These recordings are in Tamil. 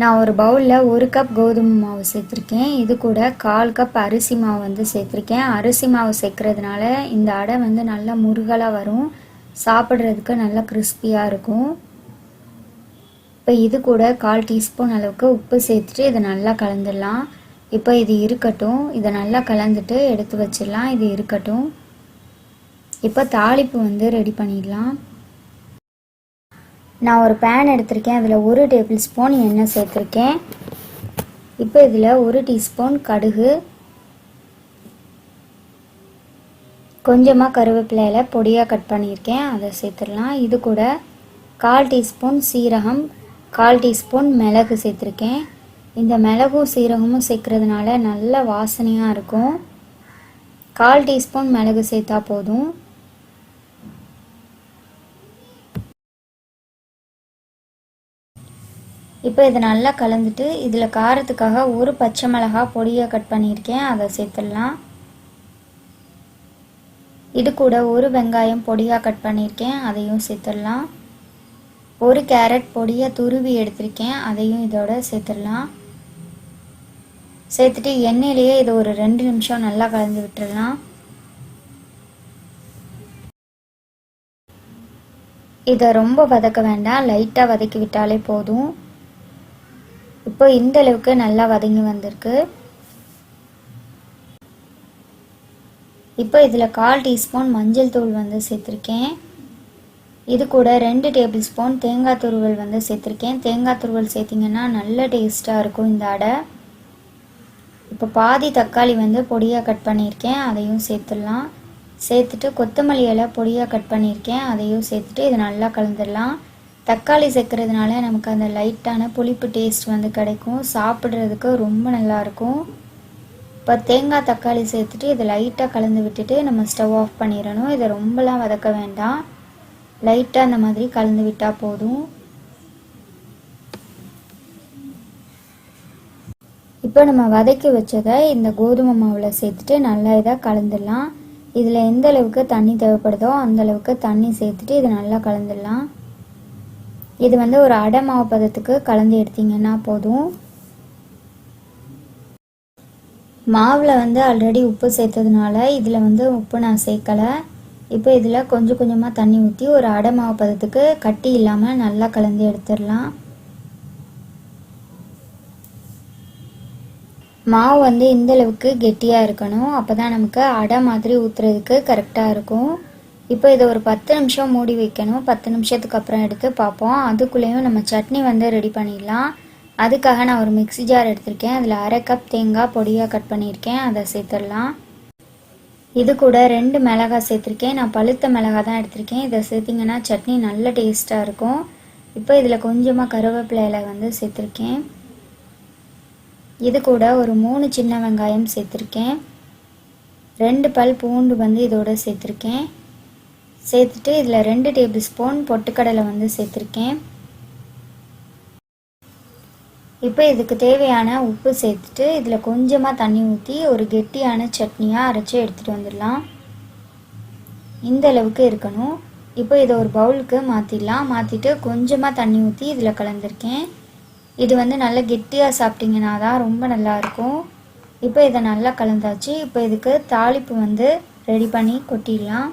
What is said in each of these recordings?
நான் ஒரு பவுலில் ஒரு கப் கோதுமை மாவு சேர்த்துருக்கேன். இது கூட கால் கப் அரிசி மாவு வந்து சேர்த்துருக்கேன். அரிசி மாவு சேர்க்கறதுனால இந்த அடை வந்து நல்லா முருகலாக வரும். சாப்பிட்றதுக்கு நல்லா கிறிஸ்பியாக இருக்கும். இப்போ இது கூட கால் டீஸ்பூன் அளவுக்கு உப்பு சேர்த்துட்டு இதை நல்லா கலந்துடலாம். இப்போ இது இருக்கட்டும். இதை நல்லா கலந்துட்டு எடுத்து வச்சிடலாம். இது இருக்கட்டும். இப்போ தாளிப்பு வந்து ரெடி பண்ணிடலாம். நான் ஒரு பேன் எடுத்திருக்கேன் அதில் ஒரு டேபிள் ஸ்பூன் எண்ணெய் சேர்த்துருக்கேன். இப்போ இதில் ஒரு டீஸ்பூன் கடுகு கொஞ்சமாக கருவேப்பிலையில் பொடியாக கட் பண்ணியிருக்கேன் அதை சேர்த்துடலாம். இது கூட கால் டீஸ்பூன் சீரகம் கால் டீஸ்பூன் மிளகு சேர்த்துருக்கேன். இந்த மிளகும் சீரகமும் சேர்க்கறதுனால நல்ல வாசனையாக இருக்கும். கால் டீஸ்பூன் மிளகு சேர்த்தா போதும். இப்போ இதை நல்லா கலந்துட்டு இதில் காரத்துக்காக ஒரு பச்சை மிளகா பொடியை கட் பண்ணியிருக்கேன். அதை சேர்த்துடலாம். இது கூட ஒரு வெங்காயம் பொடியாக கட் பண்ணியிருக்கேன். அதையும் சேர்த்துடலாம். ஒரு கேரட் பொடியை துருவி எடுத்திருக்கேன். அதையும் இதோட சேர்த்துடலாம். சேர்த்துட்டு எண்ணெயிலேயே இதை ஒரு ரெண்டு நிமிஷம் நல்லா கலந்து விட்டுடலாம். இதை ரொம்ப வதக்க வேண்டாம். லைட்டாக வதக்கி விட்டாலே போதும். இப்போ இந்த அளவுக்கு நல்லா வதங்கி வந்திருக்கு. இப்போ இதில் கால் டீஸ்பூன் மஞ்சள் தூள் வந்து சேர்த்துருக்கேன். இது கூட ரெண்டு டேபிள் ஸ்பூன் தேங்காய் துருவல் வந்து சேர்த்துருக்கேன். தேங்காய் துருவல் சேர்த்திங்கன்னா நல்ல டேஸ்ட்டாக இருக்கும் இந்த அடை. இப்போ பாதி தக்காளி வந்து பொடியாக கட் பண்ணியிருக்கேன். அதையும் சேர்த்துடலாம். சேர்த்துட்டு கொத்தமல்லி இலை பொடியாக கட் பண்ணியிருக்கேன். அதையும் சேர்த்துட்டு இது நல்லா கலந்துடலாம். தக்காளி சேர்க்கறதுனால நமக்கு அந்த லைட்டான புளிப்பு டேஸ்ட் வந்து கிடைக்கும். சாப்பிட்றதுக்கு ரொம்ப நல்லாயிருக்கும் இப்போ தேங்காய் தக்காளி சேர்த்துட்டு இதை லைட்டாக கலந்து விட்டுட்டு நம்ம ஸ்டவ் ஆஃப் பண்ணிடணும். இதை ரொம்பலாம் வதக்க வேண்டாம். லைட்டாக அந்த மாதிரி கலந்து விட்டால் போதும். இப்போ நம்ம வதக்கி வச்சதை இந்த கோதுமை மாவில் சேர்த்துட்டு நல்லா இதாக கலந்துடலாம். இதில் எந்த அளவுக்கு தண்ணி தேவைப்படுதோ அந்த அளவுக்கு தண்ணி சேர்த்துட்டு இதை நல்லா கலந்துடலாம். இது வந்து ஒரு அடை மாவு பதத்துக்கு கலந்து எடுத்தீங்கன்னா போதும். மாவில் வந்து ஆல்ரெடி உப்பு சேர்த்ததுனால இதில் வந்து உப்பு நான் சேர்க்கலை. இப்போ இதில் கொஞ்சம் கொஞ்சமாக தண்ணி ஊற்றி ஒரு அடை மாவு பதத்துக்கு கட்டி இல்லாமல் நல்லா கலந்து எடுத்துடலாம். மாவு வந்து இந்த அளவுக்கு கெட்டியாக இருக்கணும். அப்போ தான் நமக்கு அடை மாதிரி ஊற்றுறதுக்கு கரெக்டாக இருக்கும். இப்போ இதை ஒரு பத்து நிமிஷம் மூடி வைக்கணும். பத்து நிமிஷத்துக்கு அப்புறம் எடுத்து பார்ப்போம். அதுக்குள்ளேயும் நம்ம சட்னி வந்து ரெடி பண்ணிடலாம். அதுக்காக நான் ஒரு மிக்ஸி ஜார் எடுத்திருக்கேன். அதில் அரை கப் தேங்காய் பொடியாக கட் பண்ணியிருக்கேன். அதை சேர்த்துடலாம். இது கூட ரெண்டு மிளகாய் சேர்த்துருக்கேன். நான் பழுத்த மிளகாய் தான் எடுத்திருக்கேன். இதை சேர்த்திங்கன்னா சட்னி நல்ல டேஸ்ட்டாக இருக்கும். இப்போ இதில் கொஞ்சமாக கருவேப்பிலை வந்து சேர்த்துருக்கேன். இது கூட ஒரு மூணு சின்ன வெங்காயம் சேர்த்துருக்கேன். ரெண்டு பல் பூண்டு வந்து இதோட சேர்த்துருக்கேன். சேர்த்துட்டு இதில் ரெண்டு டேபிள் ஸ்பூன் பொட்டுக்கடலை வந்து சேர்த்துருக்கேன். இப்போ இதுக்கு தேவையான உப்பு சேர்த்துட்டு இதில் கொஞ்சமாக தண்ணி ஊற்றி ஒரு கெட்டியான சட்னியாக அரைச்சி எடுத்துகிட்டு வந்துடலாம். இந்த அளவுக்கு இருக்கணும். இப்போ இதை ஒரு பவுலுக்கு மாற்றிடலாம் மாற்றிட்டு கொஞ்சமாக தண்ணி ஊற்றி இதில் கலந்துருக்கேன். இது வந்து நல்லா கெட்டியாக சாப்பிட்டிங்கன்னா தான் ரொம்ப நல்லாயிருக்கும் இப்போ இதை நல்லா கலந்தாச்சு. இப்போ இதுக்கு தாளிப்பு வந்து ரெடி பண்ணி கொட்டிடலாம்.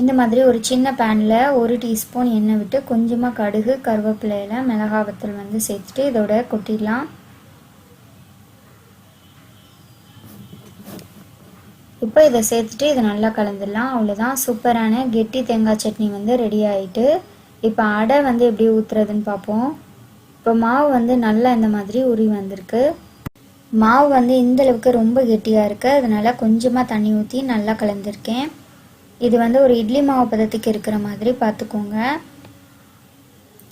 இந்த மாதிரி ஒரு சின்ன பேனில் ஒரு டீஸ்பூன் எண்ணெய் விட்டு கொஞ்சமாக கடுகு கருவேப்பிலையில் மிளகா வத்தல் வந்து சேர்த்துட்டு இதோட கொட்டிடலாம். இப்போ இதை சேர்த்துட்டு இதை நல்லா கலந்துடலாம். அவ்வளோதான் சூப்பரான கெட்டி தேங்காய் சட்னி வந்து ரெடி ஆகிட்டு இப்போ அடை வந்து எப்படி ஊற்றுறதுன்னு பார்ப்போம். இப்போ மாவு வந்து நல்லா இந்த மாதிரி உரி வந்திருக்கு. மாவு வந்து இந்தளவுக்கு ரொம்ப கெட்டியாக இருக்குது அதனால கொஞ்சமாக தண்ணி ஊற்றி நல்லா கலந்துருக்கேன். இது வந்து ஒரு இட்லி மாவு பதத்துக்கு இருக்கிற மாதிரி பார்த்துக்கோங்க.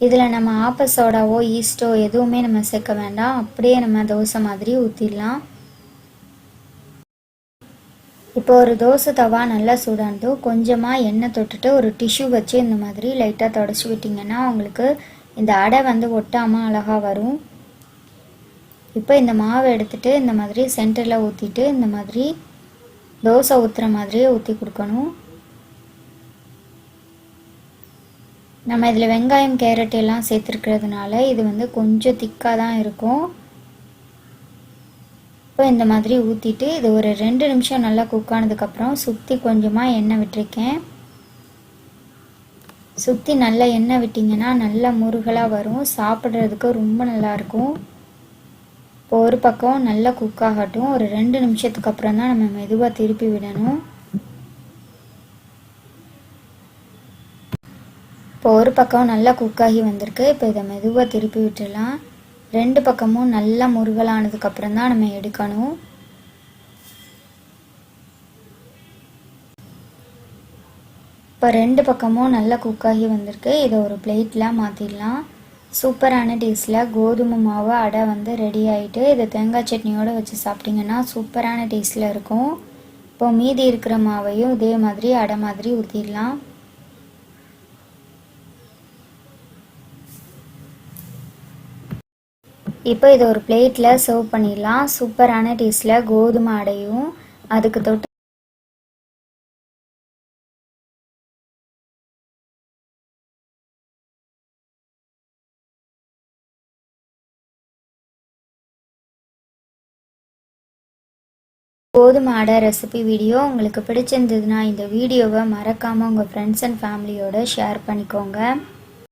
இதில் நம்ம ஆப்ப சோடாவோ ஈஸ்டோ எதுவுமே நம்ம சேர்க்க வேண்டாம். அப்படியே நம்ம தோசை மாதிரி ஊற்றிடலாம் இப்போ ஒரு தோசை தவா நல்லா சூடானதும் கொஞ்சமாக எண்ணெய் தொட்டுட்டு ஒரு டிஷ்யூ வச்சு இந்த மாதிரி லைட்டாக தொடச்சி விட்டிங்கன்னா உங்களுக்கு இந்த அடை வந்து ஒட்டாமல் அழகாக வரும். இப்போ இந்த மாவை எடுத்துட்டு இந்த மாதிரி சென்டரில் ஊற்றிட்டு இந்த மாதிரி தோசை ஊற்றுற மாதிரியே ஊற்றி கொடுக்கணும். நம்ம இதில் வெங்காயம் கேரட் எல்லாம் சேர்த்துருக்கிறதுனால இது வந்து கொஞ்சம் திக்காக தான் இருக்கும். இப்போ இந்த மாதிரி ஊற்றிட்டு இது ஒரு ரெண்டு நிமிஷம் நல்லா குக் ஆனதுக்கப்புறம் சுற்றி கொஞ்சமாக எண்ணெய் விட்டுருக்கேன். சுற்றி நல்லா எண்ணெய் விட்டிங்கன்னா நல்லா முருகலாக வரும். சாப்பிட்றதுக்கு ரொம்ப நல்லாயிருக்கும் இப்போ ஒரு பக்கம் நல்லா குக் ஆகட்டும். ஒரு ரெண்டு நிமிஷத்துக்கு அப்புறம் தான் நம்ம மெதுவாக திருப்பி விடணும். இப்போ ஒரு பக்கம் நல்லா குக்காகி வந்திருக்கு. இப்போ இதை மெதுவாக திருப்பி விட்டுடலாம். ரெண்டு பக்கமும் நல்லா முருகலானதுக்கப்புறம் தான் நம்ம எடுக்கணும். இப்போ ரெண்டு பக்கமும் நல்லா குக்காகி வந்திருக்கு. இதை ஒரு பிளேட்டில் மாற்றிடலாம் சூப்பரான டேஸ்டில் கோதுமை மாவு அடை வந்து ரெடி ஆகிட்டு இதை தேங்காய் சட்னியோடு வச்சு சாப்பிட்டிங்கன்னா சூப்பரான டேஸ்டில் இருக்கும். இப்போ மீதி இருக்கிற மாவையும் இதே மாதிரி அடை மாதிரி ஊற்றிடலாம் இப்போ இதை ஒரு பிளேட்டில் சர்வ் பண்ணிடலாம். சூப்பரான டேஸ்ட்டில் கோதுமை அடையும் அதுக்கு தொட்டு கோதுமை அடை ரெசிபி வீடியோ உங்களுக்கு பிடிச்சிருந்ததுன்னா இந்த வீடியோவை மறக்காமல் உங்கள் ஃப்ரெண்ட்ஸ் அண்ட் ஃபேமிலியோடு ஷேர் பண்ணிக்கோங்க.